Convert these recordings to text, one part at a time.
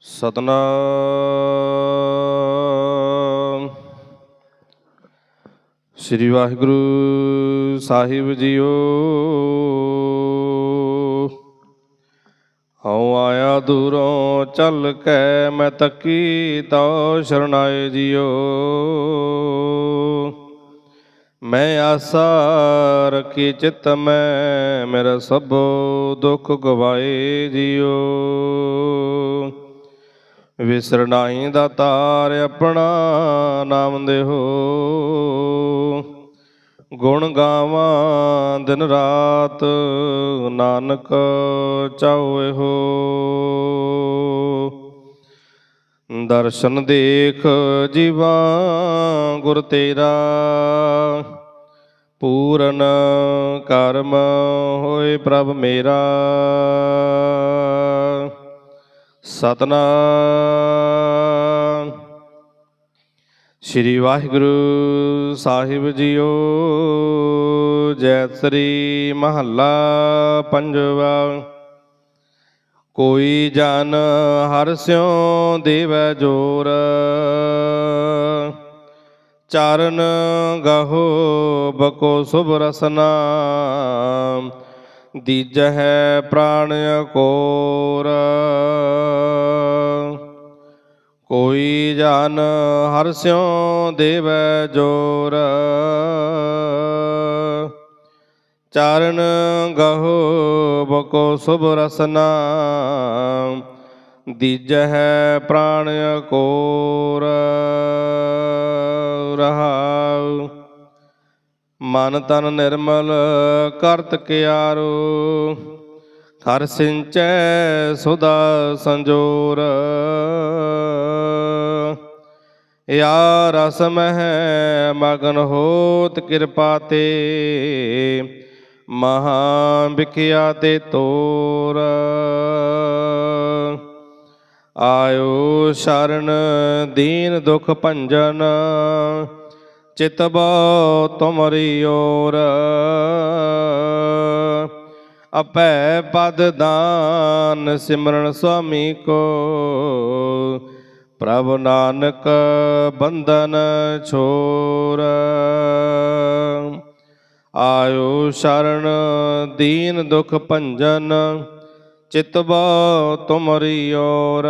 ਸਤਨਾਮ। ਸ੍ਰੀ ਵਾਹਿਗੁਰੂ ਸਾਹਿਬ ਜੀਓ। ਹਉ ਆਇਆ ਦੂਰੋਂ ਚੱਲ ਕੇ ਮੈਂ ਤੱਕੀ ਤਉ ਸ਼ਰਨਾਏ ਜੀਓ। ਮੈਂ ਆਸਾ ਰਖੀ ਚਿਤ ਮੈਂ, ਮੇਰਾ ਸਭ ਦੁੱਖ ਗਵਾਏ ਜੀਓ। ਵਿਸਰਨਾਈ ਦਾ ਤਾਰ ਆਪਣਾ ਨਾਮ ਦੇਹੋ। ਗੁਣ ਗਾਵਾਂ ਦਿਨ ਰਾਤ ਨਾਨਕ ਚਾਹੇ ਹੋ। ਦਰਸ਼ਨ ਦੇਖ ਜੀਵਾ ਗੁਰ ਤੇਰਾ। ਪੂਰਨ ਕਰਮ ਹੋਏ ਪ੍ਰਭ ਮੇਰਾ। ਸਤਨਾਮ। ਸ੍ਰੀ ਵਾਹਿਗੁਰੂ ਸਾਹਿਬ ਜੀਓ, ਜੈ ਸ੍ਰੀ ਮਹੱਲਾ ਪੰਜਵਾ। ਕੋਈ ਜਨ ਹਰਿ ਸਿਉ ਦੇਵੈ ਜੋਰ। ਚਰਨ ਗਹੋ ਬਕੋ ਸੁਭ ਰਸਨਾ। ਦੀਜਹਿ ਪ੍ਰਾਣ ਕੋਰ ਕੋਈ ਜਨ ਹਰਿ ਸਿਉ ਦੇਵੈ ਜੋਰ। ਚਰਨ ਗਹੋ ਬਕੋ ਸੁਭ ਰਸਨਾ। ਦੀਜਹਿ ਪ੍ਰਾਣ ਕੋਰ ਰਹਾਉ। ਮਨ ਤਨ ਨਿਰਮਲ ਕਰਤ ਕਿਆਰੋ। ਹਰ ਸਿੰਚੈ ਸੁਦਾ ਸੰਜੋਰ। ਯਾ ਰਸ ਮਹਿ ਮਗਨ ਹੋਤ ਕਿਰਪਾ ਤੇ। ਮਹਾ ਵਿਖਿਆ ਤੇ ਤੋਰ। ਆਇਓ ਸ਼ਰਨ ਦੀਨ ਦੁਖ ਭੰਜਨ। ਚਿਤ ਤੁਮਰੀ ਓਰ। ਅਪੈ ਪਦ ਦਾਨ ਸਿਮਰਨ ਸੁਆਮੀ ਕੋ। ਪ੍ਰਭ ਨਾਨਕ ਬੰਧਨ ਛੋਰ। ਆਇਓ ਸ਼ਰਨ ਦੀਨ ਦੁਖ ਭੰਜਨ, ਚਿਤ ਬੋ ਤੁਮਰੀ ਓਰ।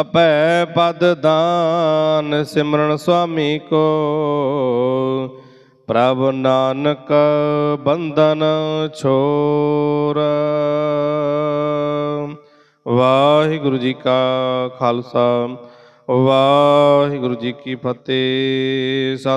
ਅਪੈ ਪਦ ਦਾਨ ਸਿਮਰਨ ਸੁਆਮੀ ਕੋ। ਪ੍ਰਭ ਨਾਨਕ ਬੰਧਨ ਛੋਰ। ਵਾਹਿਗੁਰੂ ਜੀ ਕਾ ਖਾਲਸਾ, ਵਾਹਿਗੁਰੂ ਜੀ ਕੀ ਫਤਿਹ।